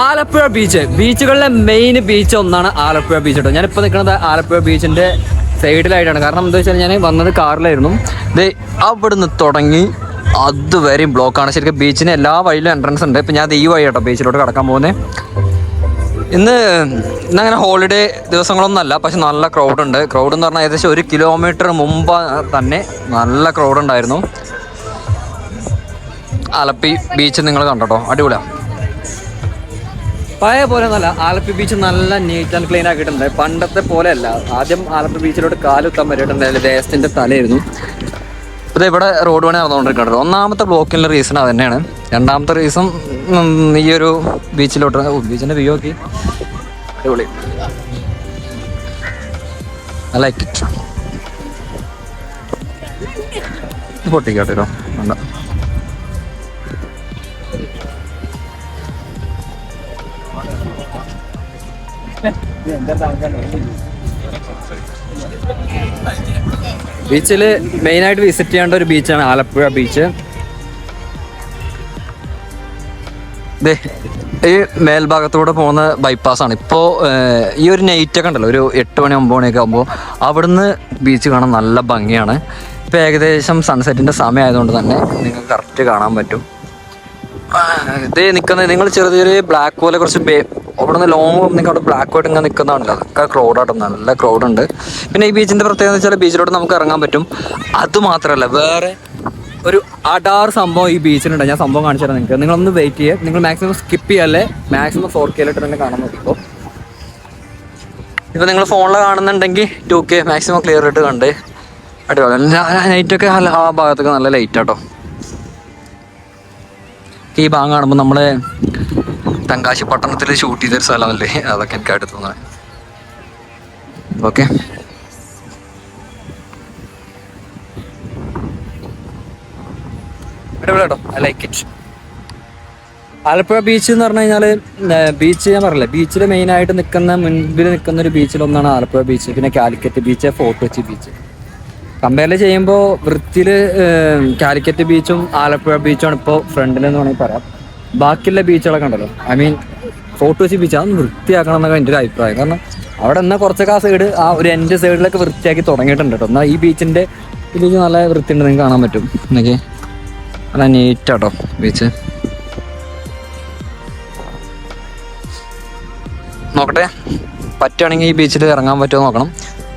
Alappuzha beach ബീച്ചുകളിലെ main beach ഒന്നാണ് Alappuzha beach കേട്ടോ ഞാനിപ്പോൾ നിൽക്കുന്നത് ആലപ്പുഴ ബീച്ചിന്റെ സൈഡിലായിട്ടാണ് കാരണം എന്താ വെച്ചാൽ ഞാൻ വന്നത് കാറിലായിരുന്നു. ദേ അവിടുന്ന് തുടങ്ങി അതുവരെയും ബ്ലോക്കാണ് ശരിക്കും ബീച്ചിന് എല്ലാ വഴിയിലും എൻട്രൻസ് ഉണ്ട്. ഇപ്പം ഞാൻ ഈ വഴി കേട്ടോ ബീച്ചിലോട്ട് കടക്കാൻ പോകുന്നത് ഇന്ന് ഇന്നങ്ങനെ ഹോളിഡേ ദിവസങ്ങളൊന്നുമല്ല പക്ഷെ നല്ല ക്രൗഡ് ഉണ്ട്. ക്രൗഡ് എന്ന് പറഞ്ഞാൽ ഏകദേശം ഒരു കിലോമീറ്റർ മുമ്പ് തന്നെ നല്ല ക്രൗഡ് ഉണ്ടായിരുന്നു. ആലപ്പി ബീച്ച് നിങ്ങൾ കണ്ടോ? അടിപൊളിയാണ് പഴയ പോലെ നല്ല ആലപ്പി ബീച്ച് നല്ല നീറ്റ് ആൻഡ് ക്ലീൻ ആക്കിയിട്ടുണ്ട്. പണ്ടത്തെ പോലെയല്ല ആദ്യം ആലപ്പി ബീച്ചിലോട്ട് കാലുത്താൻ പറ്റിയിട്ടുണ്ടായില്ല ദേശത്തിന്റെ തലയായിരുന്നു. ഇത് ഇവിടെ റോഡ് പണി നടന്നുകൊണ്ടിരിക്കുന്നത് ഒന്നാമത്തെ ബ്ലോക്കിന്റെ റീസൺ അത് തന്നെയാണ്. രണ്ടാമത്തെ റീസൺ ഈ ഒരു ബീച്ചിലോട്ട് ബീച്ചിന്റെ വ്യൂ നോക്കി. അടിപൊളി. ലൈക്ക് ഇറ്റ് പൊട്ടിക്കാട്ടോ വേണ്ട. ബീച്ചിൽ മെയിനായിട്ട് വിസിറ്റ് ചെയ്യേണ്ട ഒരു ബീച്ചാണ് ആലപ്പുഴ ബീച്ച്. ഈ മേൽഭാഗത്തൂടെ പോകുന്ന ബൈപ്പാസാണ് ഇപ്പോൾ ഈ ഒരു നൈറ്റ് ഒക്കെ ഉണ്ടല്ലോ ഒരു എട്ട് മണി ഒമ്പത് മണിയൊക്കെ ആകുമ്പോൾ അവിടുന്ന് ബീച്ച് കാണാൻ നല്ല ഭംഗിയാണ്. ഇപ്പോൾ ഏകദേശം സൺസെറ്റിന്റെ സമയമായതുകൊണ്ട് തന്നെ നിങ്ങൾക്ക് കറക്റ്റ് കാണാൻ പറ്റും. ഇത് നിൽക്കുന്നത് നിങ്ങൾ ചെറിയ ചെറിയ ബ്ലാക്ക് പോലെ കുറച്ച് അവിടെ നിന്ന് ലോങ് നിങ്ങൾക്ക് അവിടെ ബ്ലാക്ക് ആയിട്ട് ഇങ്ങനെ നിൽക്കുന്നതാണല്ലോ അതൊക്കെ ക്രൗഡായിട്ട് നല്ല ക്രൗഡ് ഉണ്ട്. പിന്നെ ഈ ബീച്ചിന്റെ പ്രത്യേകത എന്ന് വെച്ചാൽ ബീച്ചിലോട്ട് നമുക്ക് ഇറങ്ങാൻ പറ്റും. അത് മാത്രമല്ല വേറെ ഒരു അടാർ സംഭവം ഈ ബീച്ചിലുണ്ട്. ഞാൻ സംഭവം കാണിച്ചു തരാം നിങ്ങൾക്ക് നിങ്ങളൊന്ന് വെയിറ്റ് ചെയ്യുക നിങ്ങൾ മാക്സിമം സ്കിപ്പ് ചെയ്യാല്ലേ? മാക്സിമം ഫോർ കെയിലിട്ട് തന്നെ കാണാൻ നോക്കിക്കോ ഇപ്പം. നിങ്ങൾ ഫോണിൽ കാണുന്നുണ്ടെങ്കിൽ ടു കെ മാക്സിമം ക്ലിയർ ആയിട്ട് കണ്ട് അടിപൊളി. നൈറ്റൊക്കെ ആ ഭാഗത്തൊക്കെ നല്ല ലൈറ്റ് ആട്ടോ. ഈ ഭാഗം കാണുമ്പോൾ നമ്മളെ തെങ്കാശി പട്ടണത്തിൽ ഷൂട്ട് ചെയ്തൊരു സ്ഥലമല്ലേ? അതൊക്കെ എനിക്ക് അടുത്ത് തോന്നുന്നത് okay I like it Alappuzha beach എന്ന് പറഞ്ഞു കഴിഞ്ഞാൽ ബീച്ച് ഞാൻ പറഞ്ഞില്ല ബീച്ചിൽ മെയിനായിട്ട് നിൽക്കുന്ന മുൻപിൽ നിൽക്കുന്ന ഒരു ബീച്ചിലൊന്നാണ് ആലപ്പുഴ ബീച്ച് പിന്നെ Calicut beach Fort Kochi beach compare ചെയ്യുമ്പോൾ വൃത്തിയിൽ കാലിക്കറ്റ് ബീച്ചും ആലപ്പുഴ ബീച്ചും ഇപ്പോൾ ഫ്രണ്ടിൽ എന്ന് വേണമെങ്കിൽ പറയാം. ബാക്കിയുള്ള ബീച്ചുകളൊക്കെ ഉണ്ടല്ലോ. I mean Fort Kochi beach അത് വൃത്തിയാക്കണം എന്നൊക്കെ എന്റെ ഒരു അഭിപ്രായം. കാരണം അവിടെ എന്നാൽ കുറച്ചൊക്കെ ആ സൈഡ് ആ ഒരു എന്റെ സൈഡിലൊക്കെ വൃത്തിയാക്കി തുടങ്ങിയിട്ടുണ്ട് കേട്ടോ. എന്നാൽ ഈ ബീച്ചിന്റെ ഇതിലേക്ക് നല്ല വൃത്തിയുണ്ട് നിങ്ങൾക്ക് കാണാൻ പറ്റും. എന്നൊക്കെ നല്ല നീറ്റാട്ടോ ബീച്ച് നോക്കട്ടെ. പറ്റുകയാണെങ്കിൽ ഈ ബീച്ചിൽ ഇറങ്ങാൻ പറ്റുമോ നോക്കണം.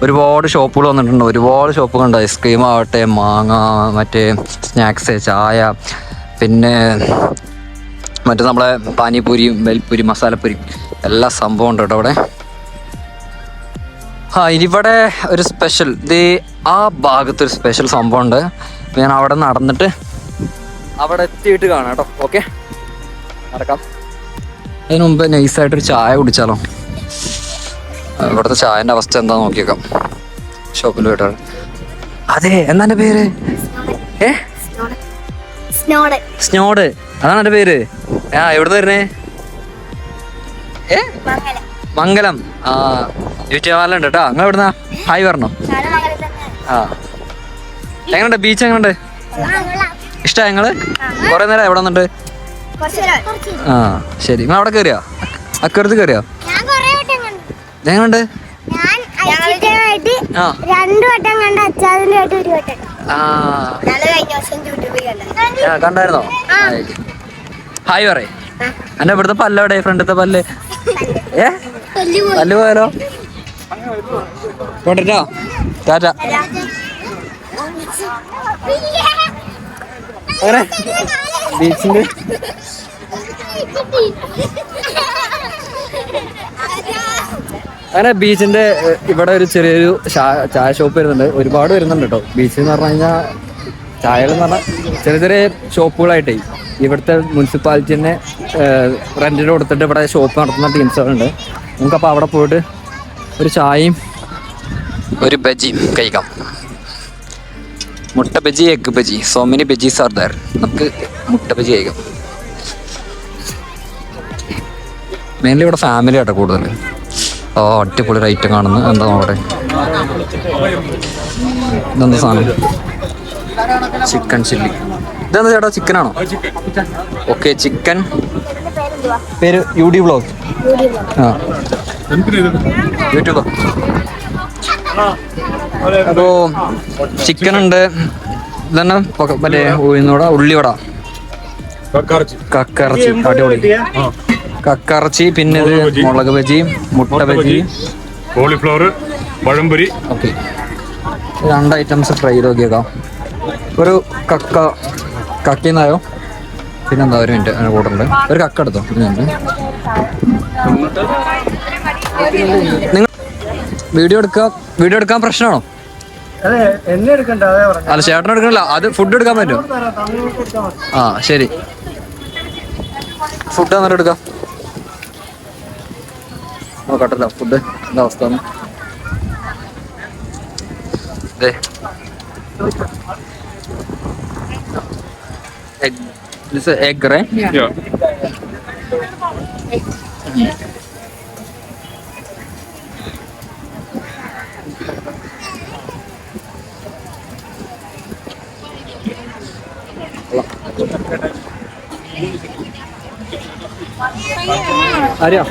ഒരുപാട് ഷോപ്പുകൾ വന്നിട്ടുണ്ട്. ഒരുപാട് ഷോപ്പുകൾ ഉണ്ട്. ഐസ്ക്രീം ആവട്ടെ മാങ്ങ മറ്റേ സ്നാക്സ് ചായ പിന്നെ മറ്റേ നമ്മളെ പാനിപൂരിയും വെൽപ്പൂരി മസാലപ്പൂരി എല്ലാ സംഭവം ഉണ്ട് കേട്ടോ അവിടെ. ആ ഇവിടെ ഒരു സ്പെഷ്യൽ ഇത് ആ ഭാഗത്ത് ഒരു സ്പെഷ്യൽ സംഭവം ഉണ്ട്. ഞാൻ അവിടെ നടന്നിട്ട് അവിടെ എത്തിയിട്ട് കാണാം കേട്ടോ. ഓക്കെ നടക്കാം. അതിന് മുമ്പ് നൈസായിട്ടൊരു ചായ കുടിച്ചാലോ? ഇവിടുത്തെ ചായന്റെ അവസ്ഥ എന്താ നോക്കിയേക്കാം. ഷോപ്പിൽ പോയിട്ടാണ് അതെ എന്താ എന്റെ പേര്? ഏ സ്നോഡ് അതാണ് എന്റെ പേര്. ആ എവിടുന്ന് വരുന്നേ? ഏ? മംഗലം. ആ ഉണ്ട് കേട്ടോ. അങ്ങനെ എവിടുന്നാ? ഹായ് പറഞ്ഞോ. ആ. എങ്ങനെയുണ്ട്? ബീച്ച് എങ്ങനെയുണ്ട്? ഇഷ്ടാ ഞങ്ങൾ കൊറേ നേരം എവിടെ കുറച്ച് ആ ശരി. നിങ്ങൾ അവിടെ കയറിയോ? അക്കരത്ത് കയറിയോ? എങ്ങനെയുണ്ട്? രണ്ടു വട്ടം കണ്ട ആയിട്ട് ഒരു വട്ടം. കണ്ടായിരുന്നോ? ഹായ്. പറയേ. എന്റെ ഇവിടുത്തെ പല്ലവിടെ ഫ്രണ്ടത്തെ പല്ല്. ഏ? പല്ല് പോയാലോ? പോട്ടോ ടാറ്റ. ബീച്ചിന്റെ അങ്ങനെ ബീച്ചിന്റെ ഇവിടെ ഒരു ചെറിയൊരു ചായ ഷോപ്പ് വരുന്നുണ്ട്. ഒരുപാട് വരുന്നുണ്ട് കേട്ടോ. ബീച്ച് എന്ന് പറഞ്ഞു കഴിഞ്ഞാൽ ചായകൾ എന്ന് പറഞ്ഞാൽ ചെറിയ ചെറിയ ഷോപ്പുകളായിട്ടേ ഇവിടുത്തെ മുനിസിപ്പാലിറ്റി തന്നെ റെന്റിന് കൊടുത്തിട്ട് ഇവിടെ ഷോപ്പ് നടത്തുന്ന ടീംസുകളുണ്ട്. നമുക്കപ്പോൾ അവിടെ പോയിട്ട് ഒരു ചായയും ഒരു ബജിയും കഴിക്കാം. മുട്ട bajji egg bajji. So many bajjis are there നമുക്ക് മുട്ട ബജി കഴിക്കാം. മെയിൻലി ഇവിടെ ഫാമിലി ആട്ടോ കൂടുതൽ ഓ അടിപൊളി റൈറ്റ് കാണുന്നു. എന്താ അവിടെ ഇതെന്താ സാധനം? ചിക്കൻ ചില്ലി ഇതെന്താ ചേട്ടാ ചിക്കൻ. ആണോ ഓക്കെ ചിക്കൻ. പേര് യു ഡി വ്ളോഗ് ആ. യൂട്യൂബ്. അപ്പോൾ ചിക്കൻ ഉണ്ട് ഇതന്നെ മറ്റേ ഉഴുന്നോട ഉള്ളിവട. കക്കറച്ചി. അടിപൊളി. കക്കറച്ചി പിന്നെ ഇത് മുളക് ബജി. മുട്ട ബജി. കോളിഫ്ലവർ പഴംപൊരി. ഓക്കെ. രണ്ട് ഐറ്റംസ് ഫ്രൈ ചെയ്ത് നോക്കിയേക്കാം. ഒരു കക്ക കക്കീന്നായോ? പിന്നെന്താ ഒരു മിനിറ്റ് അങ്ങനെ കൂട്ടുണ്ട് ഒരു കക്ക എടുത്തോ? നിങ്ങൾ വീഡിയോ എടുക്ക വീഡിയോ എടുക്കാൻ പ്രശ്നമാണോ? അല്ല ചേട്ടൻ എടുക്കണില്ല. അത് ഫുഡ് എടുക്കാൻ പറ്റുമോ? ആ ശരി. ഫുഡ് അന്നേരം എടുക്കാം. നോക്കട്ടല്ലോ ഫുഡ് എന്താ അവസ്ഥ. Egg. This is egg, right? Yeah. അറിയോ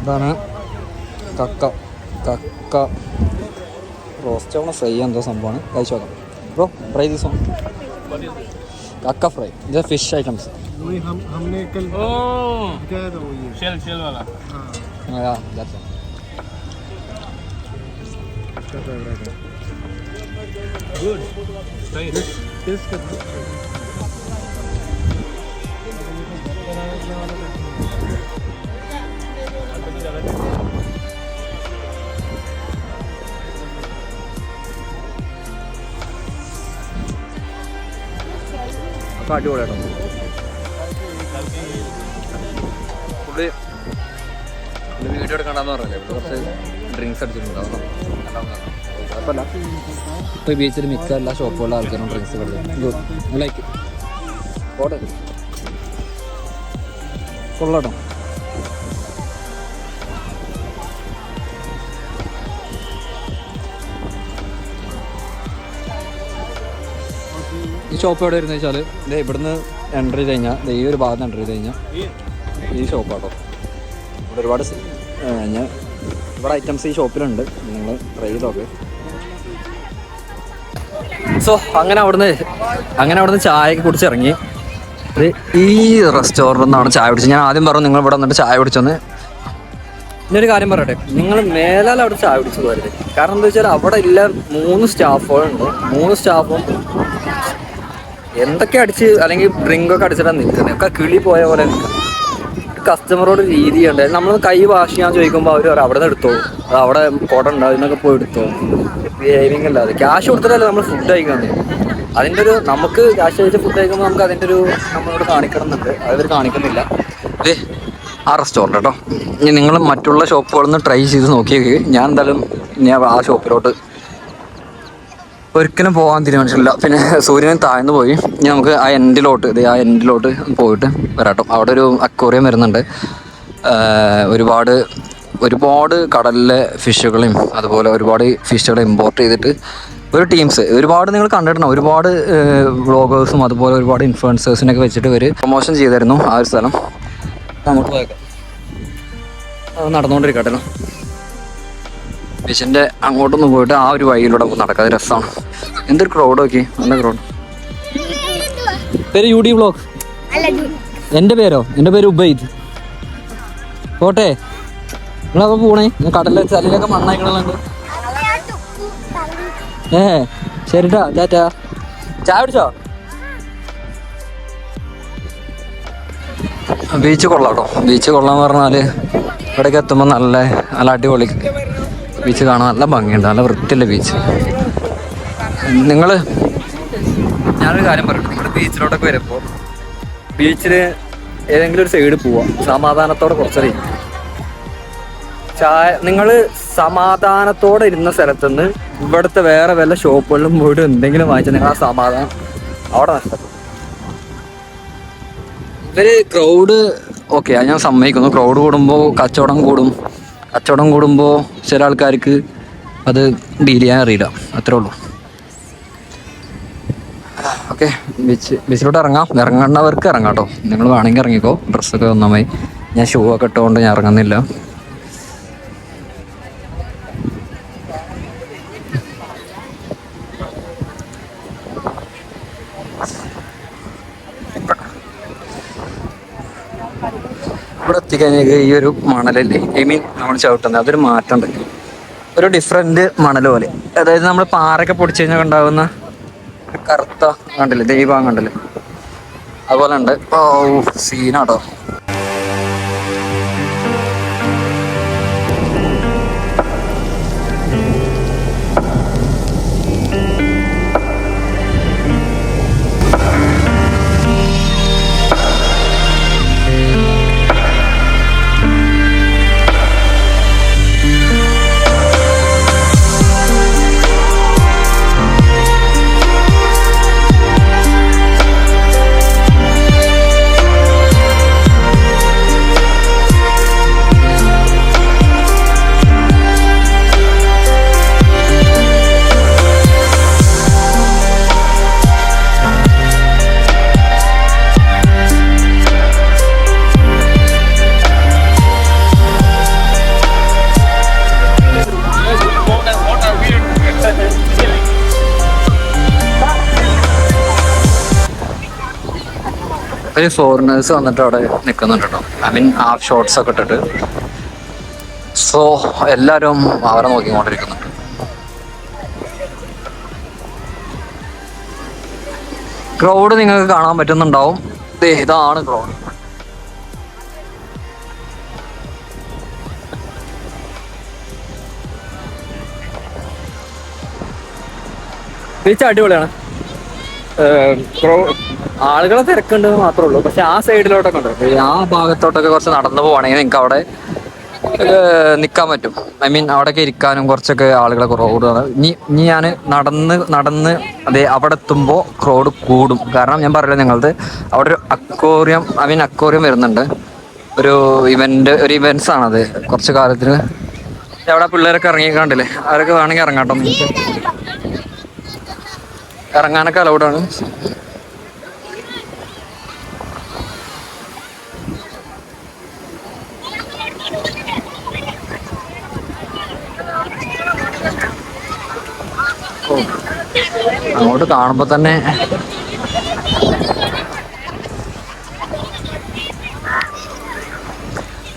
ഇതാണ് കക്ക കക്ക റോസ്റ്റ് ആവണ ഫ്രൈ എന്തോ സംഭവമാണ്. കഴിച്ചു നോക്കാം. ബ്രോ ഫ്രൈ ദീസ് വൺ കക്ക ഫ്രൈ ഇത് ഫിഷ് ഐറ്റംസ് वही അപ്പോൾ അടിപൊളിയാണ് പുള്ളി പുള്ളി വീഡിയോ എടുക്കണ്ടെന്ന് പറഞ്ഞില്ലേ? കുറച്ച് ഡ്രിങ്ക്സ് അടിച്ചിട്ടുണ്ടാവും കുഴപ്പമില്ല. ഇപ്പോൾ ബീച്ചിൽ മിക്ക എല്ലാ ഷോപ്പുകളിലും ആൾക്കാരും ഡ്രിങ്ക്സ് കൊടുത്തു ലൈക്ക് പോട്ടെ. കൊള്ളാട്ടോ ഷോപ്പ് എവിടെ വരുന്നത് വെച്ചാൽ ഇത് ഇവിടുന്ന് എന്റർ ചെയ്ത് കഴിഞ്ഞാൽ ദേ ഈ ഒരു ഭാഗത്ത് എന്റർ ചെയ്ത് കഴിഞ്ഞാൽ ഈ ഷോപ്പാട്ടോ ഇവിടെ ഒരുപാട് ഞാൻ ഇവിടെ ഐറ്റംസ് ഈ ഷോപ്പിലുണ്ട് നിങ്ങൾ ട്രൈ ചെയ്ത് നോക്ക്. സോ അങ്ങനെ അവിടുന്ന് അങ്ങനെ അവിടുന്ന് ചായയൊക്കെ കുടിച്ചിറങ്ങി ഈ റെസ്റ്റോറന്റിൽ നിന്നാണ് ചായ കുടിച്ചത്. ഞാൻ ആദ്യം പറഞ്ഞു നിങ്ങൾ ഇവിടെ വന്നിട്ട് ചായ കുടിച്ചെന്ന്. ഇന്നൊരു കാര്യം പറയട്ടെ. നിങ്ങൾ മേലാൽ അവിടെ ചായ കുടിച്ചു പോരുത് കാരണം എന്താ വെച്ചാൽ അവിടെ ഇല്ല മൂന്ന് സ്റ്റാഫുകളുണ്ട് മൂന്ന് സ്റ്റാഫും എന്തൊക്കെ അടിച്ച് അല്ലെങ്കിൽ ഡ്രിങ്ക് ഒക്കെ അടിച്ചിട്ടാണ് നിൽക്കുന്നത് ഒക്കെ കിളി പോയ പോലെ കസ്റ്റമറോട് രീതിയുണ്ട് നമ്മൾ കൈ വാഷ് ചെയ്യാൻ ചോദിക്കുമ്പോൾ അവർ അവിടെ നിന്ന് എടുത്തോ. അത് അവിടെ കുട ഉണ്ട് അതിനൊക്കെ പോയി എടുത്തോ. ബിഹേവിങ് അല്ലാതെ ക്യാഷ് കൊടുത്തിട്ടല്ലേ നമ്മൾ ഫുഡ് കഴിക്കുന്നത്? അതിന്റെ ഒരു നമുക്ക് ക്യാഷ് കഴിച്ച് ഫുഡ് കഴിക്കുമ്പോൾ നമുക്ക് അതിന്റെ ഒരു നമ്മളോട് കാണിക്കണം എന്നുണ്ട് അവർ കാണിക്കുന്നില്ല. ഇത് ആ റെസ്റ്റോറന്റ് കേട്ടോ ഇനി നിങ്ങൾ മറ്റുള്ള ഷോപ്പുകളിൽ നിന്ന് ട്രൈ ചെയ്ത് നോക്കിയേക്ക്. ഞാൻ എന്തായാലും ഞാൻ ആ ഷോപ്പിലോട്ട് ഒരിക്കലും പോകാൻ തീരുമാനിച്ചില്ല പിന്നെ സൂര്യൻ താഴ്ന്നു പോയി. ഇനി നമുക്ക് ആ എൻഡിലോട്ട് ഇത് ആ എൻഡിലോട്ട് പോയിട്ട് വരാട്ടോ അവിടെ ഒരു അക്വോറിയം വരുന്നുണ്ട്. ഒരുപാട് ഒരുപാട് കടലിലെ ഫിഷുകളെയും അതുപോലെ ഒരുപാട് ഫിഷുകളെ ഇമ്പോർട്ട് ചെയ്തിട്ട് ഒരു ടീംസ് ഒരുപാട് നിങ്ങൾ കണ്ടിട്ടുണ്ടോ ഒരുപാട് വ്ളോഗേഴ്സും അതുപോലെ ഒരുപാട് ഇൻഫ്ലുവൻസേഴ്സിനൊക്കെ വെച്ചിട്ട് ഇവർ പ്രൊമോഷൻ ചെയ്തായിരുന്നു ആ ഒരു സ്ഥലം. നമുക്ക് പോയേക്കാം. അത് നടന്നുകൊണ്ടിരിക്കട്ടെ ബീച്ചിന്റെ അങ്ങോട്ടൊന്നും പോയിട്ട് ആ ഒരു വഴിയിലൂടെ നടക്കാതെ രസമാണ്. എന്തൊരു ക്രൗഡ് നോക്കി നല്ല ക്രൗഡ് പേര് യു ഡി ബ്ലോക്ക് എന്റെ പേരോ? എന്റെ പേര് ഉബൈദ്. പോട്ടെ. നിങ്ങളൊക്കെ പോണേ? കടലിലെ ചലിലൊക്കെ മണ്ണായിക്കണല്ലുണ്ട് ഏ ശരിട്ടാ ചാറ്റാ ചായ പിടിച്ചോ ബീച്ച് കൊള്ളാട്ടോ ബീച്ച് കൊള്ളാന്ന് പറഞ്ഞാൽ ഇവിടേക്ക് എത്തുമ്പോൾ നല്ല നല്ല അടിപൊളി ബീച്ച് കാണാൻ നല്ല ഭംഗിയുണ്ട് നല്ല വൃത്തിയുള്ള ബീച്ച് നിങ്ങൾ ഞാനൊരു കാര്യം പറയട്ടെ നിങ്ങൾ ബീച്ചിലോട്ടൊക്കെ വരുമ്പോൾ ബീച്ചിൽ ഏതെങ്കിലും ഒരു സൈഡ് പോവാം സമാധാനത്തോടെ കുറച്ചറിയും. ചായ നിങ്ങൾ സമാധാനത്തോടെ ഇരുന്ന സ്ഥലത്തുനിന്ന് ഇവിടുത്തെ വേറെ വല്ല ഷോപ്പുകളിലും പോയിട്ട് എന്തെങ്കിലും വാങ്ങിച്ചാൽ നിങ്ങൾ ആ സമാധാനം അവിടെ നഷ്ടപ്പെടും. ഇവർ ക്രൗഡ് ഓക്കെ ഞാൻ സമ്മതിക്കുന്നു. ക്രൗഡ് കൂടുമ്പോൾ കച്ചവടം കൂടും. കച്ചവടം കൂടുമ്പോൾ ചില ആൾക്കാർക്ക് അത് ഡീൽ ചെയ്യാൻ അറിയില്ല. അത്രേ ഉള്ളൂ. ഓക്കെ ബീച്ച് ബീച്ചിലോട്ട് ഇറങ്ങാം. ഇറങ്ങണവർക്ക് ഇറങ്ങാം കേട്ടോ. നിങ്ങൾ വേണമെങ്കിൽ ഇറങ്ങിക്കോ. ഡ്രസ്സൊക്കെ നന്നായി. ഞാൻ ഷൂ ഒക്കെ ഇട്ടുകൊണ്ട് ഞാൻ ഇറങ്ങുന്നില്ല. എത്തിക്കഴിഞ്ഞാൽ ഈ ഒരു മണലല്ലേ? ഐ മീൻ നമ്മൾ ചവിട്ടുന്നത് അതൊരു മാറ്റം മാറ്റമുണ്ട് ഒരു ഡിഫറെന്റ് മണൽ പോലെ. അതായത് നമ്മൾ പാറയൊക്കെ പൊടിച്ചു കഴിഞ്ഞാൽ ഉണ്ടാകുന്ന ഒരു കറുത്ത കണ്ടില്ലേ? ദൈവം കണ്ടില്ലേ അതുപോലെ ഉണ്ട്. ഓ സീനാട്ടോ. ഒരു ഫോറിനേഴ്സ് വന്നിട്ട് അവിടെ നിൽക്കുന്നുണ്ട് കേട്ടോ ഐ മീൻ ആ ഷോർട്സ് ഒക്കെ ഇട്ടിട്ട്. സോ എല്ലാവരും അവരെ നോക്കിക്കൊണ്ടിരിക്കുന്നുണ്ട് ക്രൗഡ് നിങ്ങൾക്ക് കാണാൻ പറ്റുന്നുണ്ടാവും. ദേ ഇതാണ് ക്രൗഡ് ബീച്ച് അടിപൊളിയാണ് ആളുകളെ തിരക്കുണ്ട് മാത്രമേ ഉള്ളൂ. പക്ഷെ ആ സൈഡിലോട്ടൊക്കെ ഉണ്ട്. ആ ഭാഗത്തോട്ടൊക്കെ കുറച്ച് നടന്നു പോവാണെങ്കിൽ നിങ്ങൾക്ക് അവിടെ നിൽക്കാൻ പറ്റും. ഐ മീൻ അവിടെയൊക്കെ ഇരിക്കാനും കുറച്ചൊക്കെ ആളുകളെ കുറവാണ് ഇനി ഇനി ഞാൻ നടന്ന് നടന്ന് അതെ അവിടെ എത്തുമ്പോൾ ക്രൗഡ് കൂടും. കാരണം ഞാൻ പറയില്ല നിങ്ങളത് അവിടെ ഒരു അക്വോറിയം ഐ മീൻ അക്വോറിയം വരുന്നുണ്ട്. ഒരു ഇവന്റ് ഒരു ഇവന്റ്സ് ആണത് കുറച്ച് കാലത്തിന്. അവിടെ പിള്ളേരൊക്കെ ഇറങ്ങി കണ്ടില്ലേ? അവരൊക്കെ വേണമെങ്കിൽ ഇറങ്ങാട്ടോ. ഇറങ്ങാനൊക്കെ അലൗഡാണ് അങ്ങോട്ട് കാണുമ്പോ തന്നെ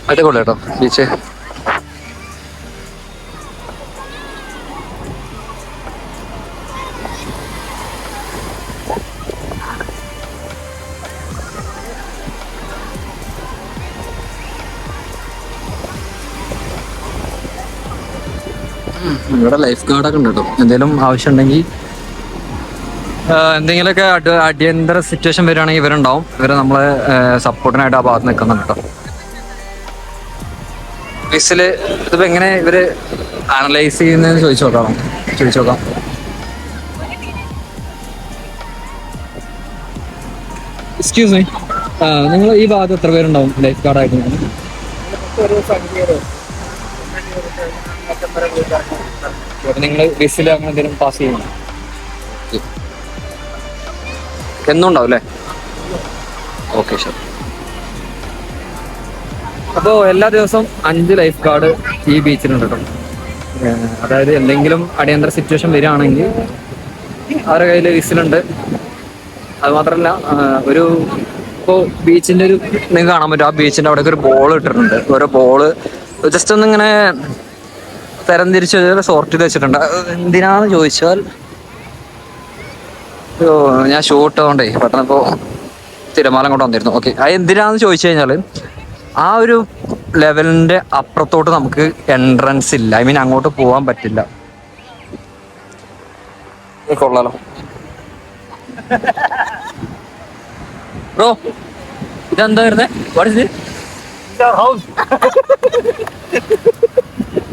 അടിപൊളി ബീച്ച്. ഇവിടെ ലൈഫ് ഗാർഡൊക്കെ ഉണ്ട് കേട്ടോ. എന്തെങ്കിലും ആവശ്യം ഉണ്ടെങ്കിൽ എന്തെങ്കിലുമൊക്കെ അടി അടിയന്തര സിറ്റുവേഷൻ വരികയാണെങ്കിൽ ഇവരുണ്ടാവും. ഇവർ നമ്മളെ സപ്പോർട്ടിനായിട്ട് ആ ഭാഗത്ത് നിൽക്കുന്നുണ്ട് കേട്ടോ. ഓഫീസിൽ ഇതിപ്പോ എങ്ങനെ ഇവർ അനലൈസ് ചെയ്യുന്നതെന്ന് ചോദിച്ചു നോക്കാം. ചോദിച്ചു നോക്കാം. എക്സ്ക്യൂസ് മീ നിങ്ങൾ ഈ ഭാഗത്ത് എത്ര പേരുണ്ടാവും? ലൈഫ് ഗാർഡായിട്ട് നിങ്ങൾ ബസ്സിൽ അങ്ങനെ എന്തെങ്കിലും പാസ് ചെയ്യുന്നു എന്നും ഉണ്ടാവും അല്ലേ ഓക്കെ ശരി അപ്പോൾ എല്ലാ ദിവസവും അഞ്ച് ലൈഫ് ഗാർഡ് ഈ ബീച്ചിൽ കേട്ടോ. അതായത് എന്തെങ്കിലും അടിയന്തര സിറ്റുവേഷൻ വരികയാണെങ്കിൽ അവരുടെ കയ്യിൽ വിസിലുണ്ട് അത് മാത്രമല്ല ഒരു ഇപ്പോ ബീച്ചിന്റെ ഒരു നിങ്ങൾക്ക് കാണാൻ പറ്റും. ആ ബീച്ചിന്റെ അവിടെ ഒരു ബോൾ ഇട്ടിട്ടുണ്ട്. ഓരോ ബോൾ ജസ്റ്റ് ഒന്ന് ഇങ്ങനെ തരംതിരിച്ച് സോർട്ട് ചെയ്ത് വെച്ചിട്ടുണ്ട്. എന്തിനാന്ന് ചോദിച്ചാൽ ഓ, ഞാൻ ഷൂട്ട് ആവണ്ടേ. പെട്ടെന്ന് ഇപ്പോ തിരമാലം കൊണ്ട് വന്നിരുന്നു. ഓക്കെ അത് എന്തിനാന്ന് ചോദിച്ചു കഴിഞ്ഞാൽ ആ ഒരു ലെവലിന്റെ അപ്പുറത്തോട്ട് നമുക്ക് എൻട്രൻസ് ഇല്ല. ഐ മീൻ അങ്ങോട്ട് പോകാൻ പറ്റില്ല. കൊള്ളാലോ. ബ്രോ ഇതെന്താ വരുന്നത് what is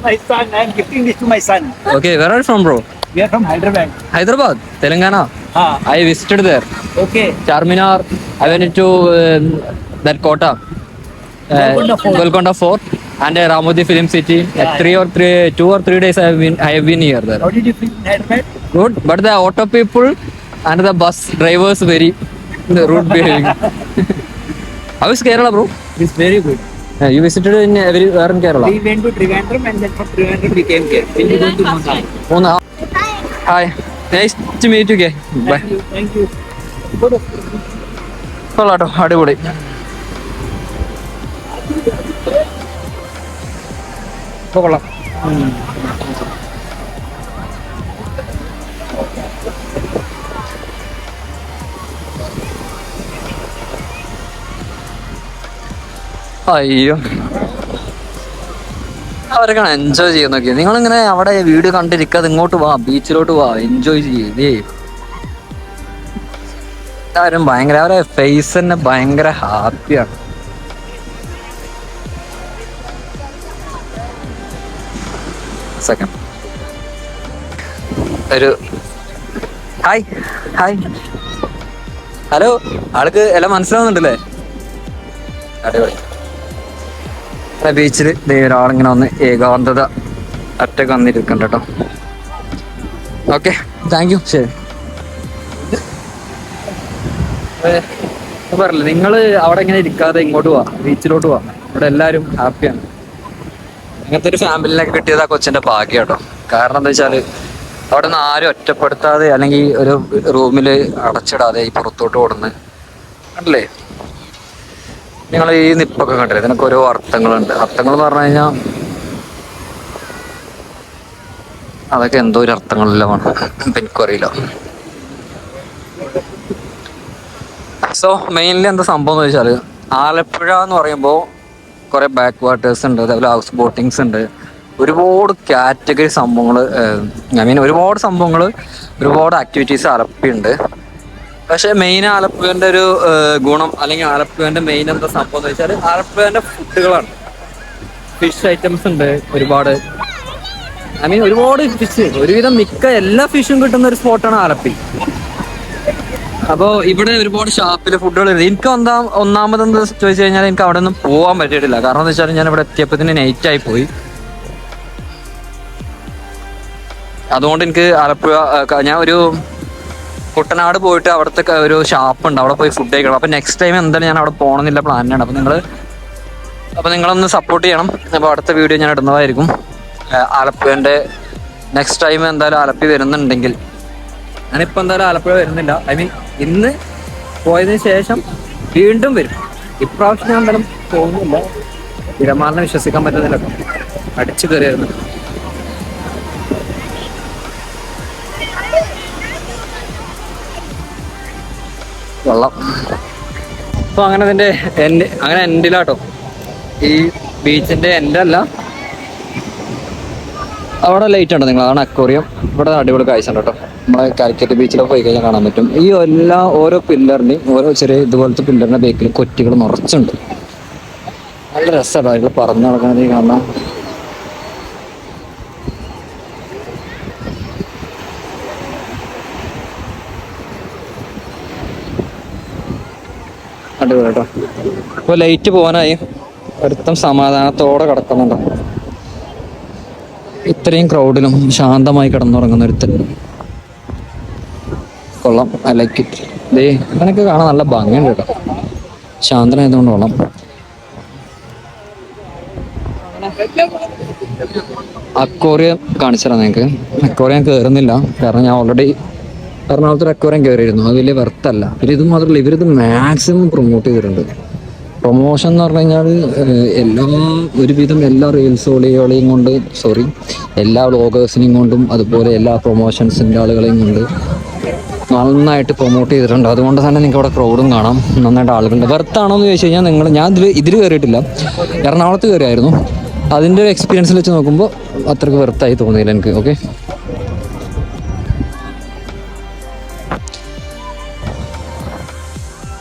my son, I am gifting this to my son. Okay are from bro We are from Hyderabad. Hyderabad, Telangana. Ah, I visited there. okay. Charminar. I went to uh, that Kota, uh, Golconda Fort. Golconda Fort, and uh, Ramodi Film City. Yeah, Uh, Yeah, three or three, two or three days I have been, I have been here there. How did you feel in Hyderabad? Good, but the auto people and the bus drivers very the rude behaving. How is Kerala, bro? It's very good. Uh, you visited in every where in Kerala? We went to Trivandrum and then from Trivandrum we came here. Then we went to Mumbai. Hi nice to meet you K bye Thank you. Thank കൊള്ളാട്ടോ. അടിപൊളി. ഇപ്പൊ കൊള്ളാം. അയ്യോ. അവരൊക്കെ enjoy ചെയ്യുന്നൊക്കെ നിങ്ങൾ ഇങ്ങനെ അവിടെ video കണ്ടിരിക്കാതെ ഇങ്ങോട്ട് വാ ബീച്ചിലോട്ട് വാ എൻജോയ് ചെയ്യേ എല്ലാവരും ഭയങ്കര അവരെ ഫേസ് തന്നെ ഭയങ്കര ഹാപ്പിയാണ് സെക്കൻഡ് ഒരു ഹായ് ഹായ് ഹലോ ആൾക്ക് എല്ലാം മനസ്സിലാവുന്നുണ്ടല്ലേ? അടിപൊളി. ബീച്ചിൽ ഒരാളിങ്ങനെ വന്ന് ഏകാന്തത ഒറ്റയ്ക്ക് വന്നിരിക്കണ്ട കേട്ടോ ഓക്കെ താങ്ക് യു ശരി. പറഞ്ഞില്ല നിങ്ങൾ അവിടെ ഇങ്ങനെ ഇരിക്കാതെ ഇങ്ങോട്ട് പോവാ ബീച്ചിലോട്ട് പോവാ ഇവിടെ എല്ലാവരും ഹാപ്പിയാണ് അങ്ങനത്തെ ഒരു ഫാമിലിനെ കിട്ടിയതാ ആ കൊച്ചിന്റെ ഭാഗ്യം കേട്ടോ കാരണം എന്താ വെച്ചാൽ അവിടെ നിന്ന് ആരും ഒറ്റപ്പെടുത്താതെ അല്ലെങ്കിൽ ഒരു റൂമിൽ അടച്ചിടാതെ ഈ പുറത്തോട്ട് ഓടുന്നു കണ്ടില്ലേ? നിങ്ങൾ ഈ നിപ്പൊക്കെ കണ്ടില്ലേ? ഇതിനൊക്കെ ഓരോ അർത്ഥങ്ങളുണ്ട്. അർത്ഥങ്ങൾ എന്ന് പറഞ്ഞു കഴിഞ്ഞാൽ അതൊക്കെ എന്തോ ഒരു അർത്ഥങ്ങളെല്ലാമാണ് ഇപ്പൊ എനിക്കറിയില്ല. സോ മെയിൻലി എന്താ സംഭവം എന്ന് വെച്ചാൽ ആലപ്പുഴ എന്ന് പറയുമ്പോൾ കുറേ ബാക്ക് വാട്ടേഴ്സ് ഉണ്ട് അതേപോലെ ഹൗസ് ബോട്ടിങ്സ് ഉണ്ട്. ഒരുപാട് കാറ്റഗറി സംഭവങ്ങൾ ഐ മീൻ ഒരുപാട് സംഭവങ്ങൾ ഒരുപാട് ആക്ടിവിറ്റീസ് ആലപ്പുഴയുണ്ട് പക്ഷെ മെയിൻ ആലപ്പുഴന്റെ ഒരു ഗുണം അല്ലെങ്കിൽ ആലപ്പുഴന്റെ മെയിൻ എന്താ സംഭവം എന്ന് വെച്ചാൽ ആലപ്പുഴന്റെ ഫുഡുകളാണ് ഫിഷ് ഐറ്റംസ് ഉണ്ട് ഒരുപാട്. ഐ മീൻ ഒരുപാട് ഫിഷ് ഒരുവിധം മിക്ക എല്ലാ ഫിഷും കിട്ടുന്ന ഒരു സ്പോട്ടാണ് ആലപ്പി അപ്പോ ഇവിടെ ഒരുപാട് ഷാപ്പിൽ ഫുഡുകൾ എനിക്ക് ഒന്നാം ഒന്നാമത് എന്താ ചോദിച്ചു കഴിഞ്ഞാൽ എനിക്ക് അവിടെ ഒന്നും പോകാൻ പറ്റിയിട്ടില്ല. കാരണം എന്താ വെച്ചാൽ ഞാൻ ഇവിടെ തന്നെ നൈറ്റ് ആയി പോയി. അതുകൊണ്ട് എനിക്ക് ആലപ്പുഴ ഞാൻ ഒരു കുട്ടനാട് പോയിട്ട് അവിടുത്തെ ഒരു ഷാപ്പ് ഉണ്ട്. അവിടെ പോയി ഫുഡ് കഴിക്കണം. അപ്പൊ നെക്സ്റ്റ് ടൈം എന്തായാലും ഞാൻ അവിടെ പോകണമെന്നില്ല പ്ലാനാണ് അപ്പൊ നിങ്ങൾ അപ്പൊ നിങ്ങളൊന്ന് സപ്പോർട്ട് ചെയ്യണം. അപ്പൊ അടുത്ത വീഡിയോ ഞാൻ ഇടുന്നതായിരിക്കും. ആലപ്പുഴന്റെ നെക്സ്റ്റ് ടൈം എന്തായാലും ആലപ്പി വരുന്നുണ്ടെങ്കിൽ. ഞാനിപ്പോ എന്തായാലും ആലപ്പുഴ വരുന്നില്ല. ഐ മീൻ ഇന്ന് പോയതിനു ശേഷം വീണ്ടും വരും. ഇപ്രാവശ്യം ഞാൻ എന്തായാലും പോകുന്നില്ല. തിരമാറിനെ വിശ്വസിക്കാൻ പറ്റുന്നില്ല. അടിച്ചു കയറിയായിരുന്നു. വെള്ളം. അപ്പൊ അങ്ങനെ അതിന്റെ എൻഡ് അങ്ങനെ എൻഡിലാട്ടോ ഈ ബീച്ചിന്റെ എൻഡല്ല അവിടെ ലൈറ്റ് ഉണ്ട് നിങ്ങൾ അതാണ് അക്വറിയം ഇവിടെ അടിപൊളി കാഴ്ച ഉണ്ട് കേട്ടോ. നമ്മളെ കാലിക്കറ്റ് ബീച്ചിലൊക്കെ പോയി കഴിഞ്ഞാൽ കാണാൻ പറ്റും. ഈ എല്ലാ ഓരോ പില്ലറിന്റെയും ഓരോ ചെറിയ ഇതുപോലത്തെ പില്ലറിന്റെ ബേക്കിൽ കൊറ്റികൾ നിറച്ചുണ്ട്. നല്ല രസമാണ് അതിൽ പറന്ന് നടക്കുന്നത് കാണാൻ അടിപൊളി കേട്ടോ. ഇപ്പൊ ലൈറ്റ് പോകാനായി. ഒരുത്തം സമാധാനത്തോടെ കിടക്കുന്നുണ്ട്. ഇത്രയും ക്രൗഡിലും ശാന്തമായി കിടന്നുറങ്ങുന്ന ഒരുത്തൻ. കൊള്ളാം ഐ ലൈക്ക് ദേ ഇവനൊക്കെ കാണാൻ നല്ല ഭംഗിയുണ്ട് കേട്ടോ. ശാന്തനായതുകൊണ്ട് കൊള്ളാം. അക്വോറിയം കാണിച്ചുതരാം നിങ്ങൾക്ക് അക്വോറിയം കയറുന്നില്ല. കാരണം ഞാൻ ഓൾറെഡി എറണാകുളത്ത് അക്വോറിയം കയറിയിരുന്നു. അത് വലിയ വെർത്തല്ല. പിന്നെ ഇത് മാത്രമല്ല ഇവരിത് മാക്സിമം പ്രൊമോട്ട് ചെയ്തിട്ടുണ്ട്. പ്രൊമോഷൻ എന്ന് പറഞ്ഞു കഴിഞ്ഞാൽ എല്ലാ ഒരുവിധം എല്ലാ റീൽസ് ഒളികളെയും കൊണ്ട് സോറി എല്ലാ വ്ളോഗേഴ്സിനെയും കൊണ്ടും അതുപോലെ എല്ലാ പ്രൊമോഷൻസിന്റെ ആളുകളെയും കൊണ്ട് നന്നായിട്ട് പ്രൊമോട്ട് ചെയ്തിട്ടുണ്ട്. അതുകൊണ്ട് തന്നെ നിങ്ങൾക്ക് അവിടെ ക്രൗഡും കാണാം. നന്നായിട്ട് ആളുകളുണ്ട്. വെർത്താണോ എന്ന് ചോദിച്ചു കഴിഞ്ഞാൽ നിങ്ങൾ ഞാൻ ഇതിൽ ഇതിൽ കയറിയിട്ടില്ല. എറണാകുളത്ത് കയറിയായിരുന്നു. അതിന്റെ ഒരു എക്സ്പീരിയൻസിൽ വെച്ച് നോക്കുമ്പോൾ അത്രയ്ക്ക് വെർത്തായി തോന്നിയില്ല എനിക്ക് ഓക്കെ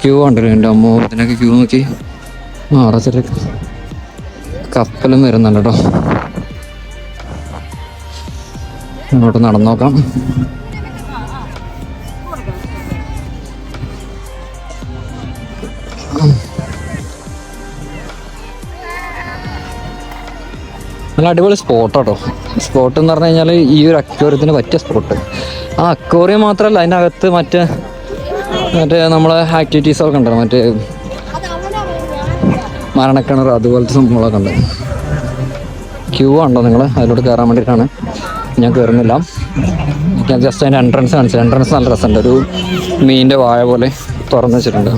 ക്യൂ ഉണ്ടല്ലോ എന്റെ അമ്മ ഇതിനൊക്കെ ക്യൂ നോക്കി. മാറത്തില്ല കപ്പലും വരുന്നുണ്ട് കേട്ടോ. അങ്ങോട്ട് നടന്നു നോക്കാം. നല്ല അടിപൊളി സ്പോട്ട് കേട്ടോ സ്പോട്ട് എന്ന് പറഞ്ഞു കഴിഞ്ഞാൽ ഈ ഒരു അക്വേറിയത്തിന് പറ്റിയ സ്പോട്ട് ആ അക്വേറിയം മാത്രമല്ല അതിന്റെ അകത്ത് മറ്റേ മറ്റേ നമ്മളെ ആക്ടിവിറ്റീസൊക്കെ ഉണ്ടല്ലോ മറ്റേ മരണക്കിണർ അതുപോലത്തെ സംഭവങ്ങളൊക്കെ ഉണ്ട്. ക്യൂ ഉണ്ടോ നിങ്ങൾ അതിലോട്ട് കയറാൻ വേണ്ടിയിട്ടാണ് ഞാൻ കയറുന്നില്ല ഞാൻ ജസ്റ്റ് അതിന്റെ എൻട്രൻസ് കാണിച്ചു എൻട്രൻസ് നല്ല രസമുണ്ട്. ഒരു മീനിന്റെ വാഴ പോലെ തുറന്നു വെച്ചിട്ടുണ്ട്.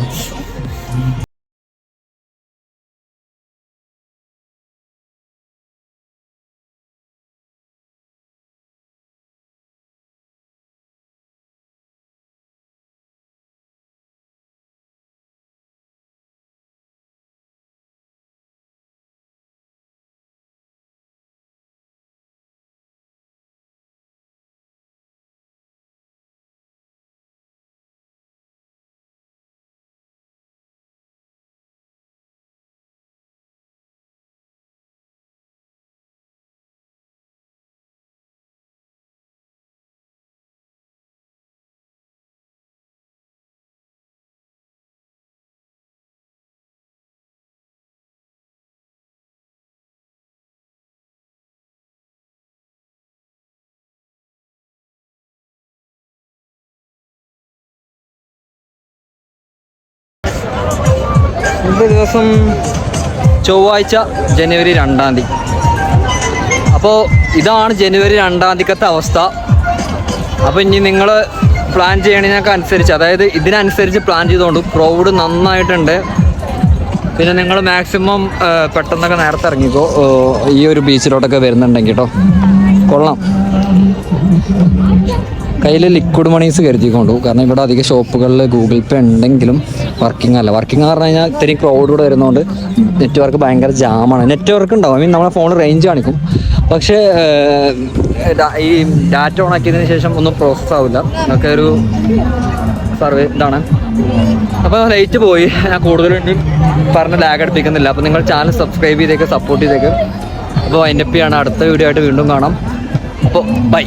ഇന്നത്തെ ദിവസം ചൊവ്വാഴ്ച ജനുവരി രണ്ടാം തീയതി. അപ്പോൾ ഇതാണ് ജനുവരി രണ്ടാം തീയതിക്കത്തെ അവസ്ഥ. അപ്പോൾ ഇനി നിങ്ങൾ പ്ലാൻ ചെയ്യണതിനൊക്കെ അനുസരിച്ച് അതായത് ഇതിനനുസരിച്ച് പ്ലാൻ ചെയ്തുകൊണ്ട് പ്രൗഡ് നന്നായിട്ടുണ്ട്. പിന്നെ നിങ്ങൾ മാക്സിമം പെട്ടെന്നൊക്കെ നേരത്തെ ഇറങ്ങിക്കോ. ഈ ഒരു ബീച്ചിലോട്ടൊക്കെ വരുന്നുണ്ടെങ്കിൽ കേട്ടോ കൊള്ളാം. കയ്യിൽ ലിക്വിഡ് മണീസ് കരുതിക്കൊണ്ടു. കാരണം ഇവിടെ അധികം ഷോപ്പുകളിൽ ഗൂഗിൾ പേ ഉണ്ടെങ്കിലും വർക്കിംഗ് അല്ല. വർക്കിംഗ് എന്ന് പറഞ്ഞു കഴിഞ്ഞാൽ ഇത്രയും ക്രൗഡ് കൂടെ വരുന്നതുകൊണ്ട് നെറ്റ്വർക്ക് ഭയങ്കര ജാമാണ് നെറ്റ്വർക്ക് ഉണ്ടാവും. ഐ മീൻ നമ്മളെ ഫോൺ റേഞ്ച് കാണിക്കും. പക്ഷേ ഈ ഡാറ്റ ഓൺ ആക്കിയതിന് ശേഷം ഒന്നും പ്രോസസ്സ് ആവില്ല. എന്നൊക്കെ ഒരു സർവേ ഇതാണ്. അപ്പോൾ ലൈറ്റ് പോയി. ഞാൻ കൂടുതലും പറഞ്ഞ് ലാഗ് അടുപ്പിക്കുന്നില്ല. അപ്പോൾ നിങ്ങൾ ചാനൽ സബ്സ്ക്രൈബ് ചെയ്തേക്ക് സപ്പോർട്ട് ചെയ്തേക്ക്. അപ്പോൾ അതിന്റെ ആണ് അടുത്ത വീഡിയോ ആയിട്ട് വീണ്ടും കാണാം. അപ്പോൾ ബൈ